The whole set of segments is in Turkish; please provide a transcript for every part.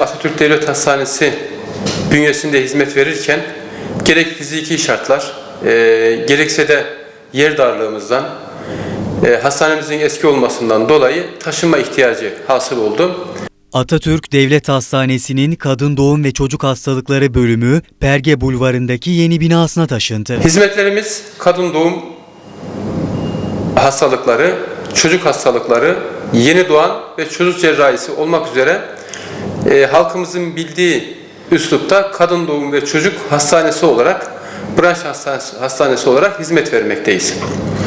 Atatürk Devlet Hastanesi bünyesinde hizmet verirken gerek fiziki şartlar, e, gerekse de yer darlığımızdan, e, hastanemizin eski olmasından dolayı taşınma ihtiyacı hasıl oldu. Atatürk Devlet Hastanesi'nin Kadın Doğum ve Çocuk Hastalıkları bölümü Perge Bulvarı'ndaki yeni binasına taşındı. Hizmetlerimiz kadın doğum hastalıkları, çocuk hastalıkları, yeni doğan ve çocuk cerrahisi olmak üzere e, halkımızın bildiği üslupta kadın doğum ve çocuk hastanesi olarak branş hastanesi, hastanesi olarak hizmet vermekteyiz.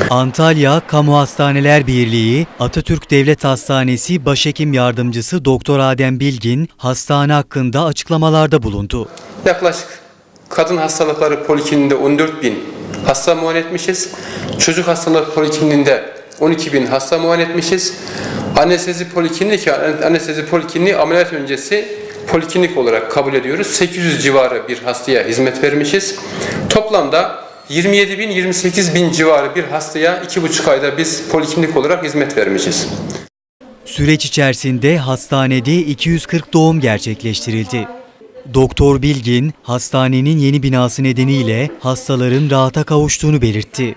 Antalya Kamu Hastaneler Birliği, Atatürk Devlet Hastanesi Başhekim Yardımcısı Doktor Adem Bilgin, hastane hakkında açıklamalarda bulundu. Yaklaşık kadın hastalıkları polikliniğinde 14 bin hasta muayene etmişiz. Çocuk hastalıkları polikliniğinde 12 bin hasta muayene etmişiz. Anestezi polikliniği anestezi polikliniği ameliyat öncesi poliklinik olarak kabul ediyoruz. 800 civarı bir hastaya hizmet vermişiz. Toplamda 27 bin 28 bin civarı bir hastaya 2,5 ayda biz poliklinik olarak hizmet vermişiz. Süreç içerisinde hastanede 240 doğum gerçekleştirildi. Doktor Bilgin, hastanenin yeni binası nedeniyle hastaların rahata kavuştuğunu belirtti.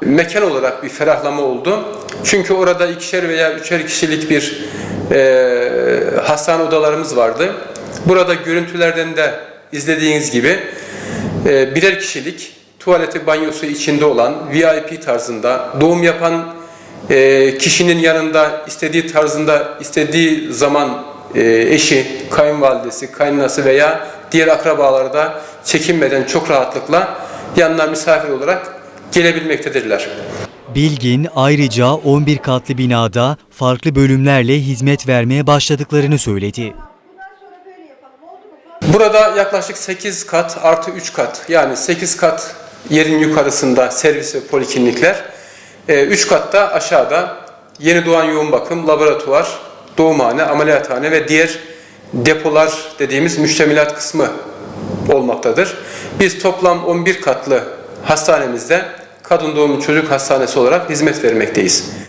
Mekan olarak bir ferahlama oldu. Çünkü orada ikişer veya üçer kişilik bir e, hastane odalarımız vardı. Burada görüntülerden de izlediğiniz gibi e, birer kişilik tuvaleti banyosu içinde olan VIP tarzında doğum yapan e, kişinin yanında istediği tarzında istediği zaman e, eşi, kayınvalidesi, kaynanası veya diğer akrabaları da çekinmeden çok rahatlıkla yanına misafir olarak gelebilmektedirler. Bilgin ayrıca 11 katlı binada farklı bölümlerle hizmet vermeye başladıklarını söyledi. Burada yaklaşık 8 kat artı 3 kat yani 8 kat yerin yukarısında servis ve poliklinikler. 3 katta aşağıda yeni doğan yoğun bakım, laboratuvar, doğumhane, ameliyathane ve diğer depolar dediğimiz müştemilat kısmı olmaktadır. Biz toplam 11 katlı hastanemizde kadın doğum çocuk hastanesi olarak hizmet vermekteyiz.